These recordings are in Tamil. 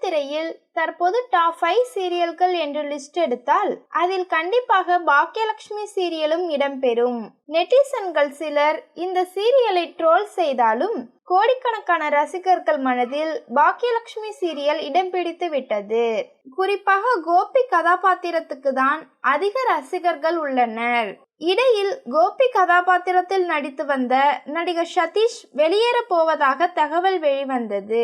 திரையில் தற்போது டாப் ஃபைவ் சீரியல்கள் என்று லிஸ்ட் எடுத்தால் அதில் கண்டிப்பாக பாக்கியலட்சுமி சீரியலும் இடம்பெறும். நெட்டிசன்கள் சிலர் இந்த சீரியலை ட்ரோல் செய்தாலும் கோடிக்கணக்கான ரசிகர்கள் மனதில் பாக்கியலட்சுமி சீரியல் இடம் பிடித்து விட்டது. குறிப்பாக கோபி கதாபாத்திரத்துக்கு தான் அதிக ரசிகர்கள் உள்ளனர். இடையில் கோபி கதாபாத்திரத்தில் நடித்து வந்த நடிகர் சதீஷ் வெளியேற போவதாக தகவல் வெளிவந்தது.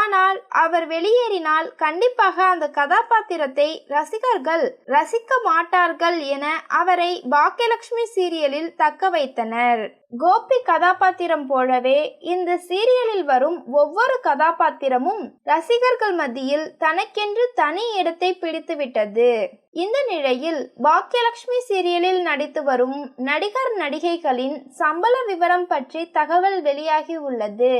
ஆனால் அவர் வெளியேறினால் கண்டிப்பாக அந்த கதாபாத்திரத்தை ரசிகர்கள் ரசிக்க மாட்டார்கள் என அவரை பாக்கியலட்சுமி சீரியலில் தக்க வைத்தனர். கோபி கதாபாத்திரம் போலவே இந்த சீரியலில் வரும் ஒவ்வொரு கதாபாத்திரமும் ரசிகர்கள் மத்தியில் தனக்கென்று தனி இடத்தை பிடித்துவிட்டது. இந்த நிலையில் பாக்கியலட்சுமி சீரியலில் நடித்து வரும் நடிகர் நடிகைகளின் சம்பள விவரம் பற்றி தகவல் வெளியாகி உள்ளது.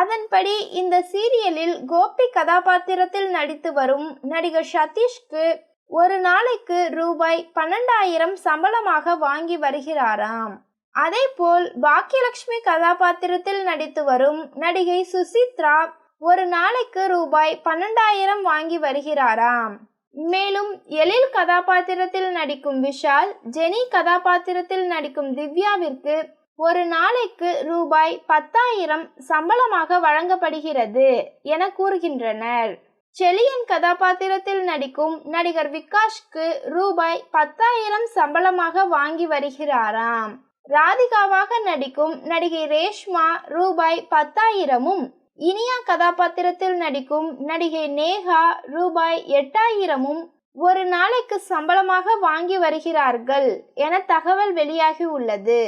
அதன்படி இந்த சீரியலில் கோபி கதாபாத்திரத்தில் நடித்து வரும் நடிகர் சதீஷ்க்கு ஒரு நாளைக்கு ரூபாய் பன்னெண்டாயிரம் சம்பளமாக வாங்கி வருகிறாராம். அதேபோல் பாக்கியலட்சுமி கதாபாத்திரத்தில் நடித்து வரும் நடிகை சுசித்ரா ஒரு நாளைக்கு ரூபாய் பன்னெண்டாயிரம் வாங்கி வருகிறாராம். மேலும் எழில் கதாபாத்திரத்தில் நடிக்கும் விஷால் ஜெனி கதாபாத்திரத்தில் நடிக்கும் திவ்யாவிற்கு ஒரு நாளைக்கு ரூபாய் பத்தாயிரம் சம்பளமாக வழங்கப்படுகிறது என கூறுகின்றனர். செலியன் கதாபாத்திரத்தில் நடிக்கும் நடிகர் விகாஷ்க்கு ரூபாய் பத்தாயிரம் சம்பளமாக வாங்கி வருகிறாராம். ராதிகாவாக நடிக்கும் நடிகை ரேஷ்மா ரூபாய் பத்தாயிரமும் இனியா கதாபாத்திரத்தில் நடிக்கும் நடிகை நேஹா ரூபாய் எட்டாயிரமும் ஒரு நாளைக்கு சம்பளமாக வாங்கி வருகிறார்கள் என தகவல் வெளியாகி உள்ளது.